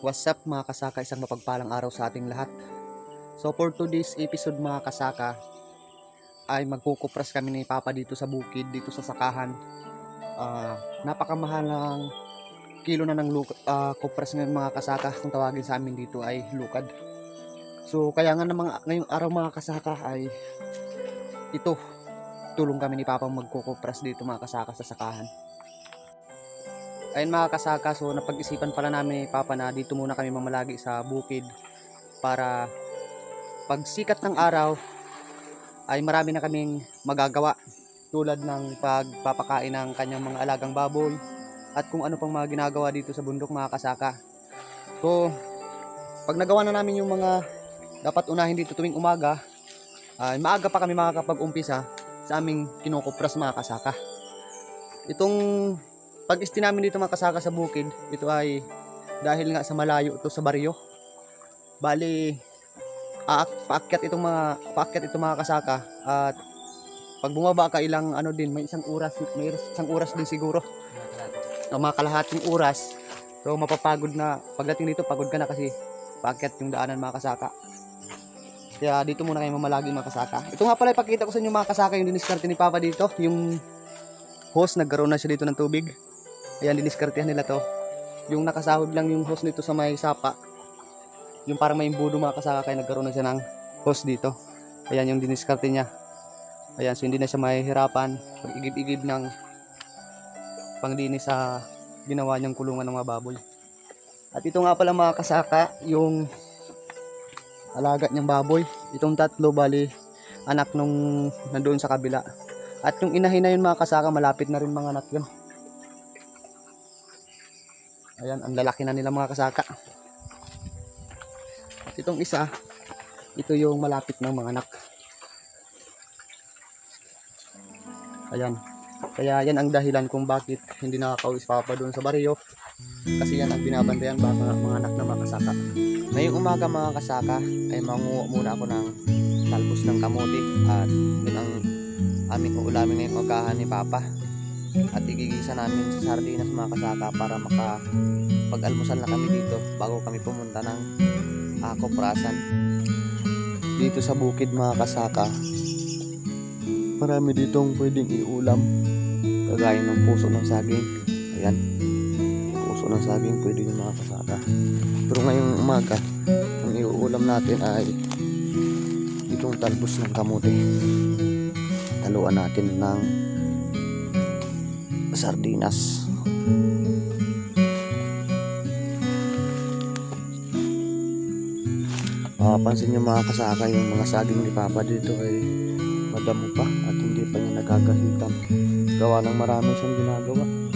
What's up mga kasaka, isang mapagpalang araw sa ating lahat. So for today's episode mga kasaka, ay magkukupras kami ni Papa dito sa bukid, dito sa sakahan. Ah, napakamahal ng kilo na ng luk- ah, kupras ngayon mga kasaka, kung tawagin sa amin dito ay lukad. So kaya nga namang ngayong araw mga kasaka ay ito, tulong kami ni Papa magkukupras dito mga kasaka sa sakahan. Ayun mga kasaka, so napag-isipan pala namin ni Papa na dito muna kami mamalagi sa bukid para pag sikat ng araw ay marami na kaming magagawa tulad ng pagpapakain ng kanyang mga alagang baboy at kung ano pang mga ginagawa dito sa bundok mga kasaka. So, pag nagawa na namin yung mga dapat unahin dito tuwing umaga, ay maaga pa kami makakapag-umpisa sa aming kinukupras mga kasaka. Itong pag isti namin dito mga kasaka sa bukid, ito ay dahil nga sa malayo to sa baryo. Bali, aak, paakyat itong mga paakyat itong mga kasaka at pag bumaba ka ilang ano din, may isang oras, may isang oras din siguro. O mga kalahating oras. So mapapagod na pagdating dito, pagod ka na kasi paakyat yung daanan mga kasaka. Kaya dito muna kayo mamalagi mga kasaka. Ito nga pala ipakita ko sa inyo mga kasaka yung diniskarte ni Papa dito, yung hose nagkaroon na siya dito ng tubig. Ayan, diniskartehan nila to. Yung nakasahod lang yung hose nito sa may sapa. Yung parang may imbudo mga kasaka kaya nagkaroon na siya ng hose dito. Ayan yung diniskarte niya. Ayan, so hindi na siya mahihirapan pag-igib-igib ng panglinis sa ginawa niyang kulungan ng mga baboy. At ito nga pala mga kasaka, yung alaga niyang baboy. Itong tatlo, bali, anak nung nandoon sa kabila. At yung inahin na yun mga kasaka, malapit na rin mga anak yun. Ayan, ang lalaki na nila mga kasaka. At itong isa, ito yung malapit ng mga anak. Ayan. Kaya yan ang dahilan kung bakit hindi nakakauwi si Papa doon sa baryo. Kasi yan ang binabantayan ba mga, mga anak ng mga kasaka. Ngayong umaga mga kasaka ay manguha muna ako ng talbos ng kamote at yun ang aming uulamin ngayong ugahan ni Papa at igigisa namin sa sardinas mga kasaka para maka pag-almusal na kami dito bago kami pumunta ng uh, koprasan. Dito sa bukid mga kasaka marami ditong pwedeng iulam. Kagaya ng puso ng saging. Ayan. Puso ng saging pwede yung mga kasaka pero ngayong umaga ang iuulam natin ay itong talbos ng kamote. Taluan natin ng sardinas. Mapapansin nyo mga kasaka yung mga saging ni Papa dito ay madamo pa at hindi pa niya nagagahitan. Gawa ng marami siyang ginagawa.